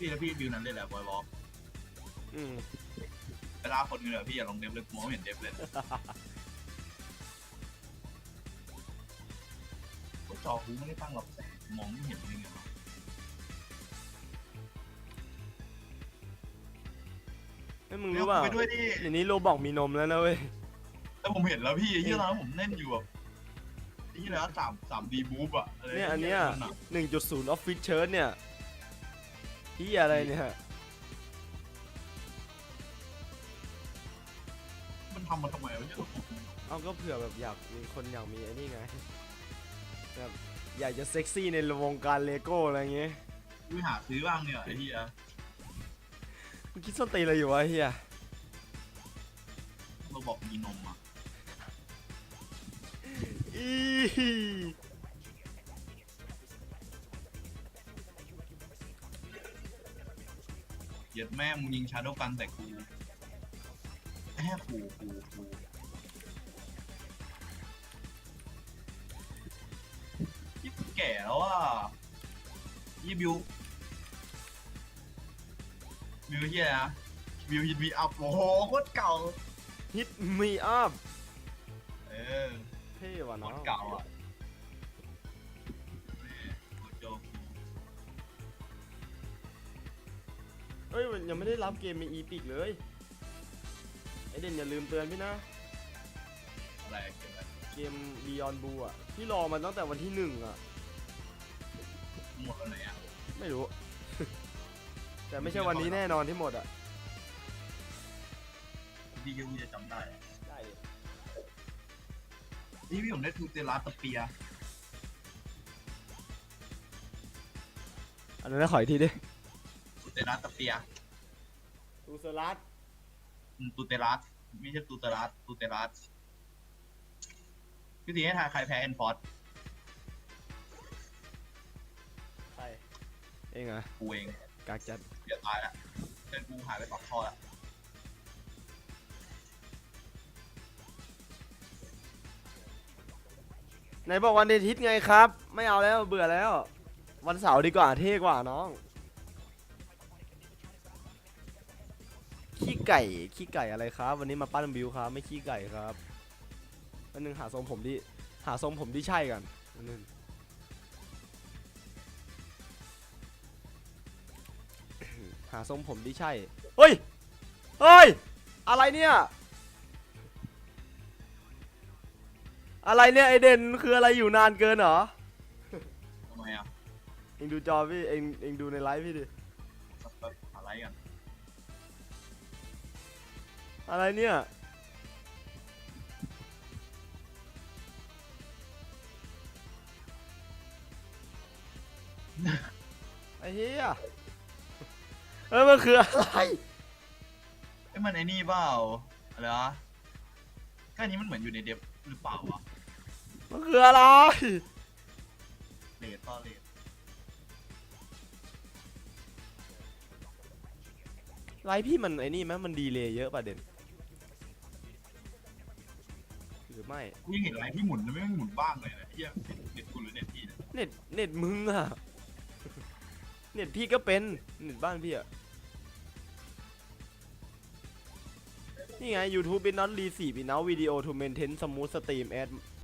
พี่แล้วพี่ดิวนั้นเลยแหละบอยวอล์กอืมเวลาคนกันเลยพี่อย่าลงเดฟเลยกูมองไม่เห็นเดฟเลยก็จอกูไม่ได้ตั้งหรอกแต่มองไม่เห็นเลยไงวะเฮ้ยมึงรู้เปล่าไปด้วยดิเดี๋ยวนี้โรบอกมีนมแล้วนะเว้ยแต่ผมเห็นแล้วพี่ที่ร้านผมเล่นอยู่แบบที่แล้วสามสามดีบูฟอะะไรเนี่ยอันเนี้ยะหนึ่งจุดศูนย์ออฟฟิศเชิร์เนี่ย ที่อะไรเนี่ยมันทำมาทำไมวะเนี่ยเอาก็เผื่อแบบอยากมีคนอยากมีไอ้นี่ไงแบบอยากจะเซ็กซี่ในวงการเลโก้อะไรเงี้ยกูหาซื้อบ้างเนี่ยไอ้ที่อะมึงคิดส้นตีนอะไรอยู่วะเฮียเราบอกมีนมอะอี ยียดแม่มึงยิงชาโดกันแต่กูแค่กูกูกูยี่แก่แล้วอะยี่บิวบิวเฮียนะบิวฮิตวีอัพโอ้โหโคตรเก่าฮิตมีอัพเออเท่ว่ะโคน้องตรเก่าอะ เอ้ยมันยังไม่ได้รับเกมมีอีพิกเลยไอเด่นอย่าลืมเตือนพี่นะ อะไรเกี่ยวกับเกม Beyond Blue อะพี่รอมันตั้งแต่วันที่หนึ่งอะ หมดแล้วไหนอะไม่รู้ แต่ไม่ใช่วันนี้แน่นอนที่หมดอะ พี่ก็จะจำได้อะได้นี่พี่ผมได้ทูเตลัสตะเปียอันนั้นนะขออีกทีดิ ตูเตลัสตะเปียตูสลัดอืมตูเตลัสไม่ใช่ตูเตลัสตูเตลัสพี่ตีให้ทายใครแพ้เอ็นฟอร์ดใครเองเหรอะกูเองกากจัดเดี๋ยวตายละเพื่อนกูหายไปปากท่อละไหนบอกวันอาทิตย์ไงครับ ไม่เอาแล้วเบื่อแล้ว วันเสาร์ดีกว่าเท่กว่าน้อง ขี้ไก่ ขี้ไก่อะไรครับ วันนี้มาปั้นบิวครับ ไม่ขี้ไก่ครับอันนึงหาทรงผมที่หาทรงผมที่ใช่กันอันนึงหาทรงผมที่ใช่ เฮ้ย เฮ้ย อะไรเนี่ย อะไรเนี่ยไอเด่นคืออะไรอยู่นานเกินเหรอทำไมอะ เองดูจอพี่ เองเองดูในไลฟ์พี่ดิสักแป๊บอะไรกัน อะไรเนี่ย ไอ้เหี้ยเอ้ยมันคืออะไร ไอ้ยมันไอ้นี่เปล่าอะไรวะก็อันนี้มันเหมือนอยู่ในเดฟหรือเปล่าวะมันคืออะไร เลดต่อเลดไลฟ์พี่มันไอ้นี่ไหมมันดีเลยเยอะป่ะเด่น ไม่กูยังเห็นอะไรที่หมุนแล้วไม่หมุนบ้างเลยนะเฮียเน็ตกูหรือเน็ตพี่เนี่ยเน็ตเน็ตมึงอะเน็ตพี่ก็เป็นเน็ตบ้านพี่อะนี่ไง YouTube is not receive enough video to maintain smooth stream ad